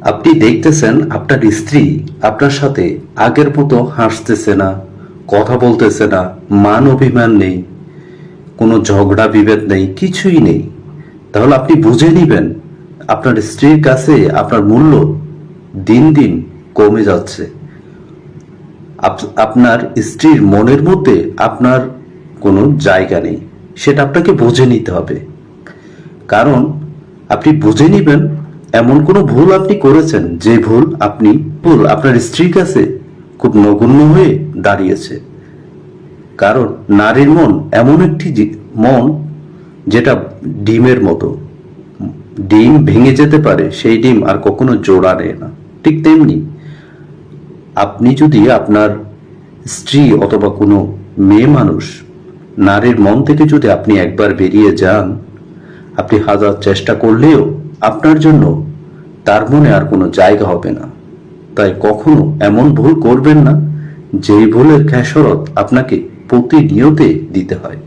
আপনি দেখতেছেন আপনার স্ত্রী আপনার সাথে আগের মতো হাসতেছে না, কথা বলতেছে না, মান অভিমান নেই, কোনো ঝগড়া বিভেদ নেই, কিছুই নেই। তাহলে আপনি বুঝে নিবেন, আপনার স্ত্রীর কাছে আপনার মূল্য দিন দিন কমে যাচ্ছে। আপ- আপনার স্ত্রীর মনের মধ্যে আপনার কোনো জায়গা নেই, সেটা আপনাকে বুঝে নিতে হবে। কারণ আপনি বুঝে নিবেন এমন কোনো ভুল আপনি করেছেন? যে ভুল আপনি ভুল, আপনার স্ত্রীর কাছে খুব নগণ্য হয়ে দাঁড়িয়েছে। কারণ নারীর মন এমন একটি মন যেটা ডিমের মতো। ডিম ভেঙে যেতে পারে, সেই ডিম আর কখনো জোড়া নেয় না। ঠিক তেমনি আপনি যদি আপনার স্ত্রী অথবা কোনো মেয়ে মানুষ, নারীর মন থেকে যদি আপনি একবার বেরিয়ে যান আপনি হাজার চেষ্টা করলেও আপনার জন্য তার মনে আর কোনো জায়গা হবে না। তাই কখনো এমন ভুল করবেন না, যেই ভুলের খেসরত আপনাকে প্রতিনিয়তে দিতে হয়।